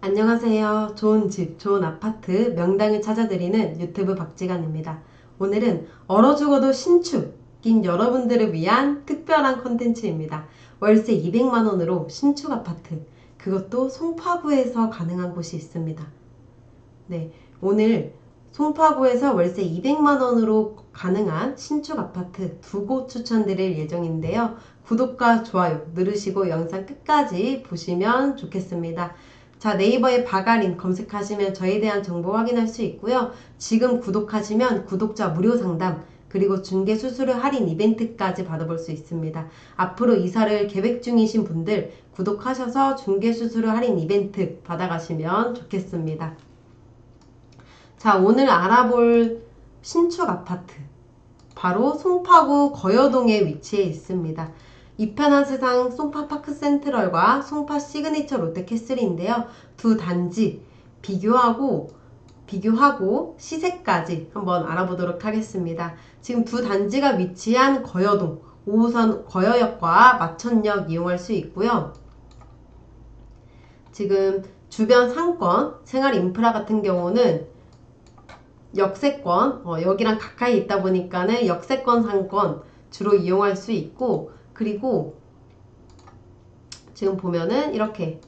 안녕하세요. 좋은 집, 좋은 아파트, 명당을 찾아드리는 유튜브 박지간입니다. 오늘은 얼어 죽어도 신축인 여러분들을 위한 특별한 컨텐츠입니다. 월세 200만원으로 신축 아파트, 그것도 송파구에서 가능한 곳이 있습니다. 네, 오늘 송파구에서 월세 200만원으로 가능한 신축 아파트 두 곳 추천드릴 예정인데요. 구독과 좋아요 누르시고 영상 끝까지 보시면 좋겠습니다. 자, 네이버에 바가린 검색하시면 저에 대한 정보 확인할 수 있고요. 지금 구독하시면 구독자 무료 상담, 그리고 중개 수수료 할인 이벤트까지 받아볼 수 있습니다. 앞으로 이사를 계획 중이신 분들 구독하셔서 중개 수수료 할인 이벤트 받아가시면 좋겠습니다. 자, 오늘 알아볼 신축 아파트. 바로 송파구 거여동에 위치해 있습니다. 이편한 세상 송파 파크 센트럴과 송파 시그니처 롯데캐슬인데요. 두 단지 비교하고 비교하고 시세까지 한번 알아보도록 하겠습니다. 지금 두 단지가 위치한 거여동 5호선 거여역과 마천역 이용할 수 있고요. 지금 주변 상권, 생활 인프라 같은 경우는 역세권, 어, 여기랑 가까이 있다 보니까는 역세권 상권 주로 이용할 수 있고, 그리고 지금 보면은 이렇게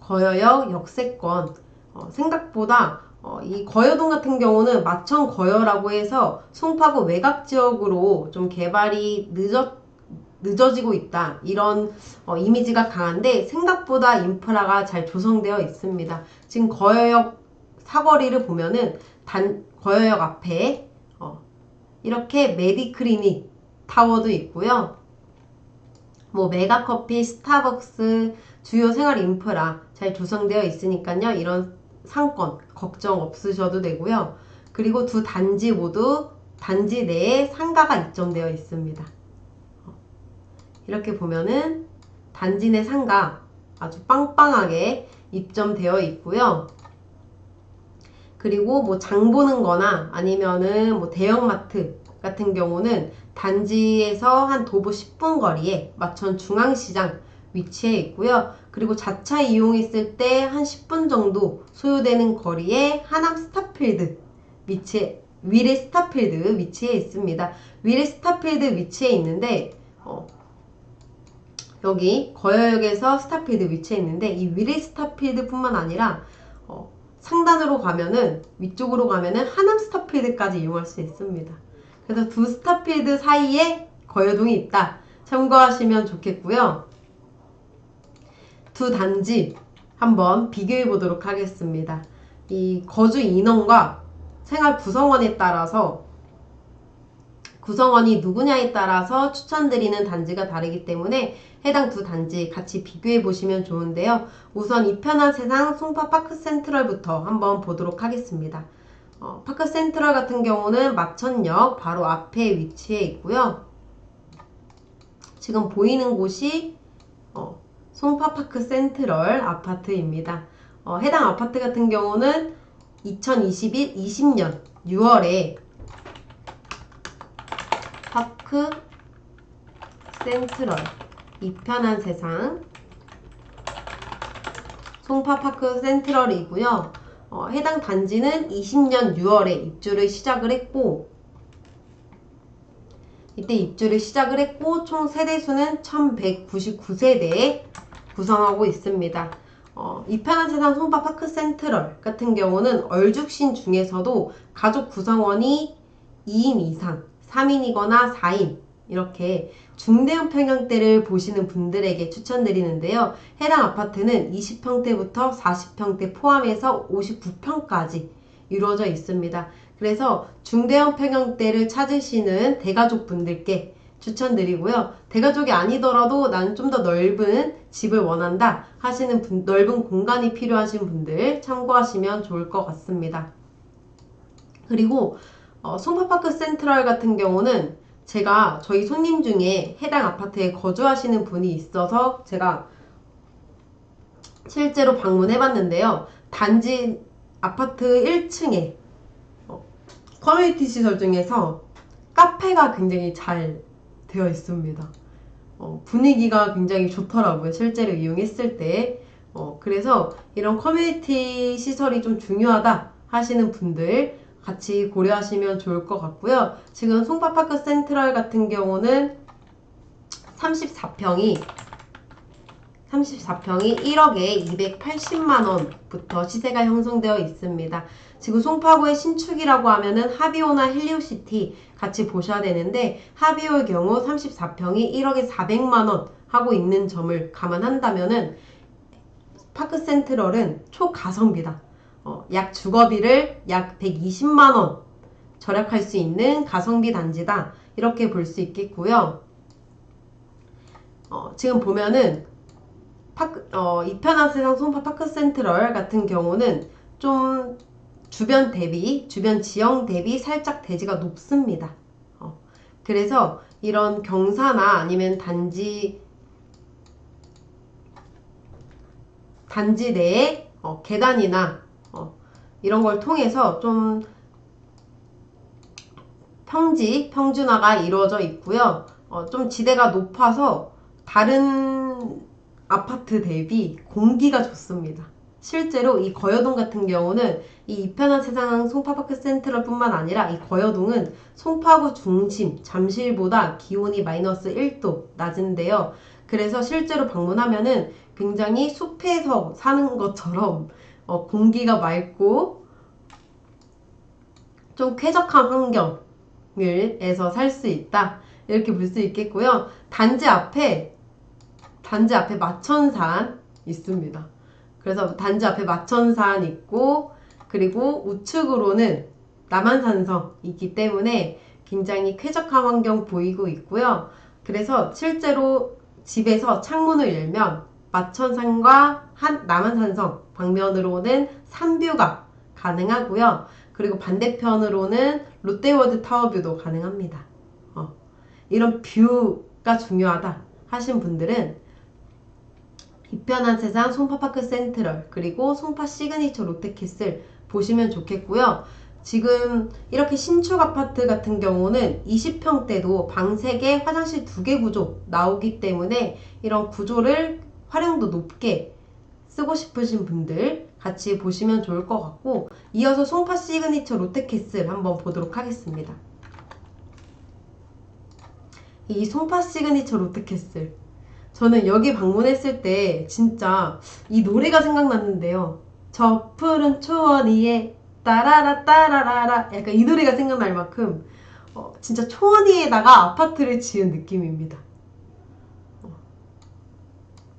거여역 역세권, 어, 생각보다 어, 이 거여동 같은 경우는 마천 거여라고 해서 송파구 외곽 지역으로 좀 개발이 늦어, 늦어지고 있다. 이런 어, 이미지가 강한데 생각보다 인프라가 잘 조성되어 있습니다. 지금 거여역 사거리를 보면은 단, 거여역 앞에 어, 이렇게 메디클리닉 타워도 있고요. 뭐 메가커피, 스타벅스, 주요 생활 인프라 잘 조성되어 있으니까요. 이런 상권 걱정 없으셔도 되고요. 그리고 두 단지 모두 단지 내에 상가가 입점되어 있습니다. 어, 이렇게 보면은 단지 내 상가 아주 빵빵하게 입점되어 있고요. 그리고 뭐 장 보는 거나 아니면은 뭐 대형마트 같은 경우는 단지에서 한 도보 10분 거리에 마천 중앙시장 위치해 있고요. 그리고 자차 이용했을 때 한 10분 정도 소요되는 거리에 하남 스타필드 위치해 위례 스타필드 위치해 있습니다. 위례 스타필드 위치해 있는데 어, 여기 거여역에서 스타필드 위치해 있는데 이 위례 스타필드뿐만 아니라 어, 상단으로 가면은 위쪽으로 가면은 하남 스타필드까지 이용할 수 있습니다. 그래서 두 스타필드 사이에 거여동이 있다. 참고하시면 좋겠고요. 두 단지 한번 비교해 보도록 하겠습니다. 이 거주 인원과 생활 구성원에 따라서 구성원이 누구냐에 따라서 추천드리는 단지가 다르기 때문에 해당 두 단지 같이 비교해 보시면 좋은데요. 우선 이 편한 세상 송파 파크 센트럴부터 한번 보도록 하겠습니다. 어, 파크 센트럴 같은 경우는 마천역 바로 앞에 위치해 있고요. 지금 보이는 곳이 어, 송파파크 센트럴 아파트입니다. 어, 해당 아파트 같은 경우는 2021, 20년 6월에 파크 센트럴 이편한 세상 송파파크 센트럴이고요. 어, 해당 단지는 20년 6월에 입주를 시작을 했고 이때 입주를 시작을 했고 총 세대수는 1199세대 구성하고 있습니다. 어, 이편한 세상 송파 파크 센트럴 같은 경우는 얼죽신 중에서도 가족 구성원이 2인 이상, 3인이거나 4인 이렇게 중대형 평형대를 보시는 분들에게 추천드리는데요. 해당 아파트는 20평대부터 40평대 포함해서 59평까지 이루어져 있습니다. 그래서 중대형 평형대를 찾으시는 대가족 분들께 추천드리고요. 대가족이 아니더라도 나는 좀 더 넓은 집을 원한다 하시는 분, 넓은 공간이 필요하신 분들 참고하시면 좋을 것 같습니다. 그리고 어, 송파파크 센트럴 같은 경우는 제가 저희 손님 중에 해당 아파트에 거주하시는 분이 있어서 제가 실제로 방문해 봤는데요. 단지 아파트 1층에 어, 커뮤니티 시설 중에서 카페가 굉장히 잘 되어 있습니다. 어, 분위기가 굉장히 좋더라고요. 실제로 이용했을 때. 어, 그래서 이런 커뮤니티 시설이 좀 중요하다 하시는 분들 같이 고려하시면 좋을 것 같고요. 지금 송파파크 센트럴 같은 경우는 34평이 34평이 1억에 280만 원부터 시세가 형성되어 있습니다. 지금 송파구의 신축이라고 하면은 하비오나 헬리오시티 같이 보셔야 되는데 하비오의 경우 34평이 1억에 400만 원 하고 있는 점을 감안한다면은 파크 센트럴은 초가성비다. 어, 약 주거비를 약 120만 원 절약할 수 있는 가성비 단지다. 이렇게 볼 수 있겠고요. 어, 지금 보면은 파크, 어, 이편한 세상 송파 파크 센트럴 같은 경우는 좀 주변 대비, 주변 지형 대비 살짝 대지가 높습니다. 어, 그래서 이런 경사나 아니면 단지 단지 내에 어, 계단이나 어, 이런 걸 통해서 좀 평지, 평준화가 이루어져 있고요. 어, 좀 지대가 높아서 다른 아파트 대비 공기가 좋습니다. 실제로 이 거여동 같은 경우는 이 이편한 세상 송파파크 센트럴 뿐만 아니라 이 거여동은 송파구 중심 잠실보다 기온이 마이너스 1도 낮은데요. 그래서 실제로 방문하면은 굉장히 숲에서 사는 것처럼 어, 공기가 맑고 좀 쾌적한 환경을에서 살 수 있다 이렇게 볼 수 있겠고요. 단지 앞에 단지 앞에 마천산 있습니다. 그래서 단지 앞에 마천산 있고 그리고 우측으로는 남한산성 있기 때문에 굉장히 쾌적한 환경 보이고 있고요. 그래서 실제로 집에서 창문을 열면 마천산과 한 남한산성 방면으로는 산뷰가 가능하고요. 그리고 반대편으로는 롯데월드 타워뷰도 가능합니다. 어, 이런 뷰가 중요하다 하신 분들은 이편한 세상 송파파크 센트럴 그리고 송파 시그니처 롯데캐슬 보시면 좋겠고요. 지금 이렇게 신축 아파트 같은 경우는 20평대도 방 3개, 화장실 2개 구조 나오기 때문에 이런 구조를 활용도 높게 쓰고 싶으신 분들 같이 보시면 좋을 것 같고 이어서 송파 시그니처 롯데캐슬 한번 보도록 하겠습니다. 이 송파 시그니처 롯데캐슬 저는 여기 방문했을 때 진짜 이 노래가 생각났는데요. 저 푸른 초원 위에 따라라 따라라라 약간 이 노래가 생각날 만큼 어, 진짜 초원 위에다가 아파트를 지은 느낌입니다. 어,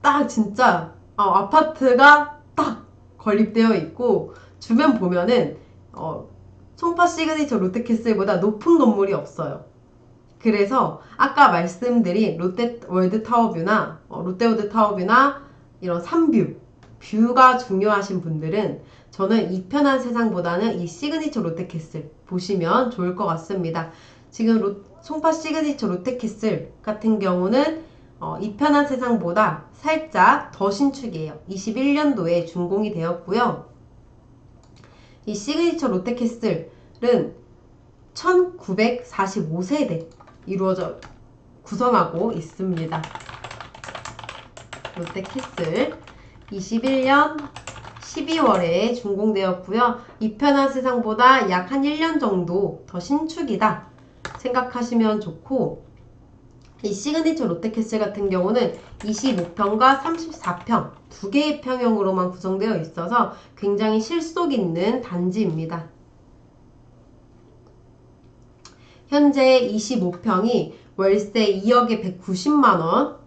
딱 진짜 어, 아파트가 딱 건립되어 있고 주변 보면은 어, 송파 시그니처 롯데캐슬보다 높은 건물이 없어요. 그래서 아까 말씀드린 롯데 월드 타워뷰나 어, 롯데월드 타워뷰나 이런 산뷰 뷰가 중요하신 분들은 저는 이 편한 세상보다는 이 시그니처 롯데캐슬 보시면 좋을 것 같습니다. 지금 로, 송파 시그니처 롯데캐슬 같은 경우는 어, 이 편한 세상보다 살짝 더 신축이에요. 21년도에 준공이 되었고요. 이 시그니처 롯데캐슬은 1945세대 이루어져 구성하고 있습니다. 롯데캐슬 21년 12월에 준공되었고요. 이편한 세상보다 약 한 1년 정도 더 신축이다 생각하시면 좋고 이 시그니처 롯데캐슬 같은 경우는 25평과 34평 두 개의 평형으로만 구성되어 있어서 굉장히 실속 있는 단지입니다. 현재 25평이 월세 2억에 190만원,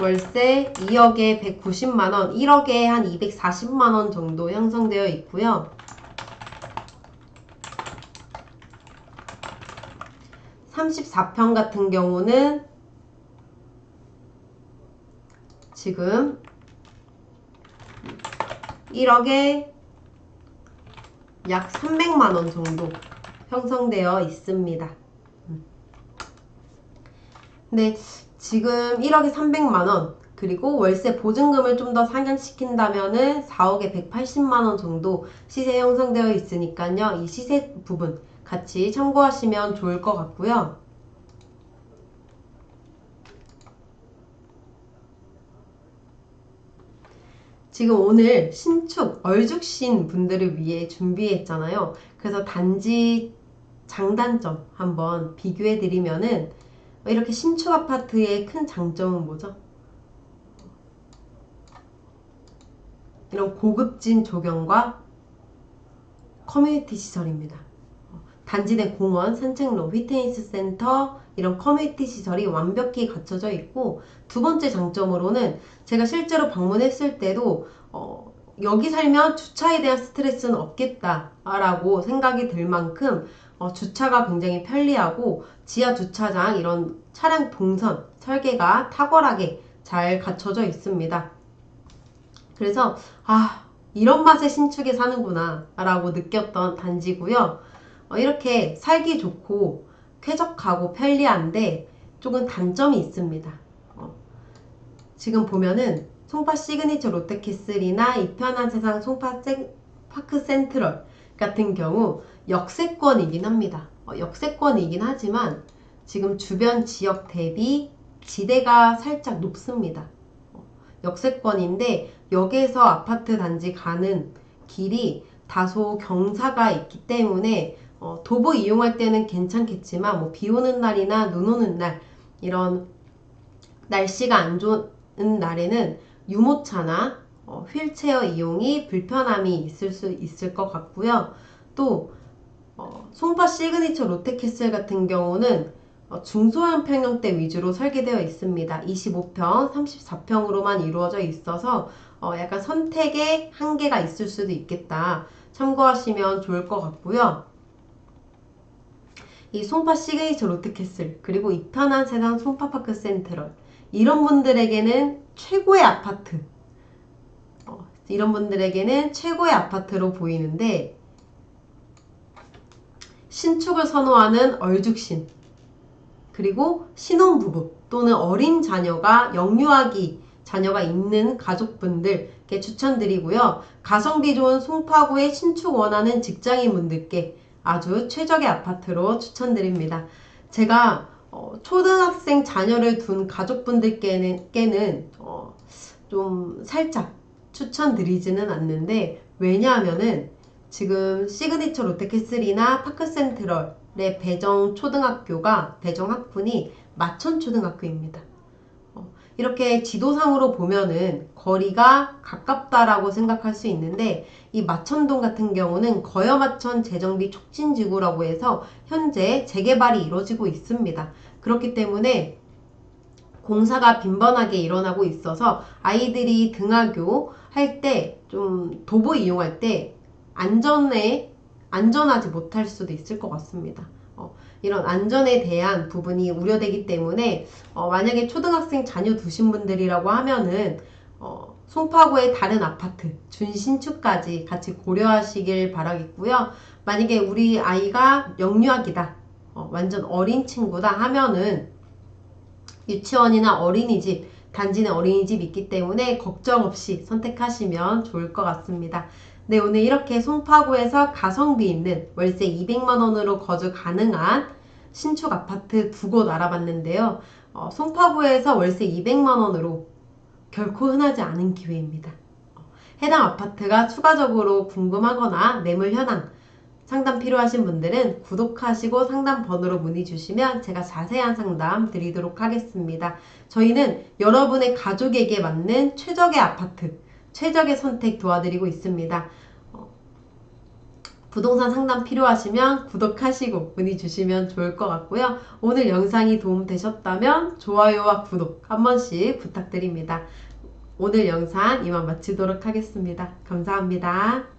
월세 2억에 190만원, 1억에 한 240만원 정도 형성되어 있고요. 34평 같은 경우는 지금 1억에 약 300만원 정도 형성되어 있습니다. 음. 네, 지금 1억에 300만원 그리고 월세 보증금을 좀 더 상향시킨다면은 4억에 180만원 정도 시세 형성되어 있으니까요. 이 시세 부분 같이 참고하시면 좋을 것 같고요. 지금 오늘 신축, 얼죽신 분들을 위해 준비했잖아요. 그래서 단지 장단점 한번 비교해 드리면은 이렇게 신축 아파트의 큰 장점은 뭐죠? 이런 고급진 조경과 커뮤니티 시설입니다. 단지 내 공원, 산책로, 휘트니스 센터 이런 커뮤니티 시설이 완벽히 갖춰져 있고 두 번째 장점으로는 제가 실제로 방문했을 때도 어, 여기 살면 주차에 대한 스트레스는 없겠다라고 생각이 들 만큼 어, 주차가 굉장히 편리하고 지하 주차장 이런 차량 동선 설계가 탁월하게 잘 갖춰져 있습니다. 그래서 아 이런 맛에 신축에 사는구나 라고 느꼈던 단지고요. 어, 이렇게 살기 좋고 쾌적하고 편리한데 조금 단점이 있습니다. 어, 지금 보면은 송파 시그니처 롯데캐슬이나 이편한 세상 송파 생- 파크 센트럴 같은 경우 역세권이긴 합니다. 어, 역세권이긴 하지만 지금 주변 지역 대비 지대가 살짝 높습니다. 어, 역세권인데 역에서 아파트 단지 가는 길이 다소 경사가 있기 때문에 어, 도보 이용할 때는 괜찮겠지만 뭐 비 오는 날이나 눈 오는 날 이런 날씨가 안 좋은 날에는 유모차나 어, 휠체어 이용이 불편함이 있을 수 있을 것 같고요. 또 어, 송파 시그니처 롯데캐슬 같은 경우는 어, 중소형 평형대 위주로 설계되어 있습니다. 25평, 34평으로만 이루어져 있어서 어, 약간 선택에 한계가 있을 수도 있겠다. 참고하시면 좋을 것 같고요. 이 송파 시그니처 롯데캐슬 그리고 이편한 세상 송파파크 센트럴 이런 분들에게는 최고의 아파트 어, 이런 분들에게는 최고의 아파트로 보이는데 신축을 선호하는 얼죽신 그리고 신혼부부 또는 어린 자녀가 영유아기 자녀가 있는 가족분들께 추천드리고요. 가성비 좋은 송파구에 신축 원하는 직장인분들께 아주 최적의 아파트로 추천드립니다. 제가 어, 초등학생 자녀를 둔 가족분들께는 어, 좀 살짝 추천드리지는 않는데 왜냐하면은 지금 시그니처 롯데캐슬이나 파크센트럴의 배정 초등학교가 배정 학군이 마천 초등학교입니다. 어, 이렇게 지도상으로 보면은 거리가 가깝다라고 생각할 수 있는데 이 마천동 같은 경우는 거여마천 재정비 촉진지구라고 해서 현재 재개발이 이루어지고 있습니다. 그렇기 때문에 공사가 빈번하게 일어나고 있어서 아이들이 등하교 할 때 좀 도보 이용할 때 안전에 안전하지 못할 수도 있을 것 같습니다. 어, 이런 안전에 대한 부분이 우려되기 때문에 어, 만약에 초등학생 자녀 두신 분들이라고 하면은 어, 송파구의 다른 아파트 준신축까지 같이 고려하시길 바라겠고요. 만약에 우리 아이가 영유아기다, 어, 완전 어린 친구다 하면은 유치원이나 어린이집, 단지 내 어린이집 있기 때문에 걱정 없이 선택하시면 좋을 것 같습니다. 네, 오늘 이렇게 송파구에서 가성비 있는 월세 200만원으로 거주 가능한 신축 아파트 두 곳 알아봤는데요. 어, 송파구에서 월세 200만원으로 결코 흔하지 않은 기회입니다. 어, 해당 아파트가 추가적으로 궁금하거나 매물 현황 상담 필요하신 분들은 구독하시고 상담 번호로 문의 주시면 제가 자세한 상담 드리도록 하겠습니다. 저희는 여러분의 가족에게 맞는 최적의 아파트, 최적의 선택 도와드리고 있습니다. 어, 부동산 상담 필요하시면 구독하시고 문의 주시면 좋을 것 같고요. 오늘 영상이 도움되셨다면 좋아요와 구독 한 번씩 부탁드립니다. 오늘 영상 이만 마치도록 하겠습니다. 감사합니다.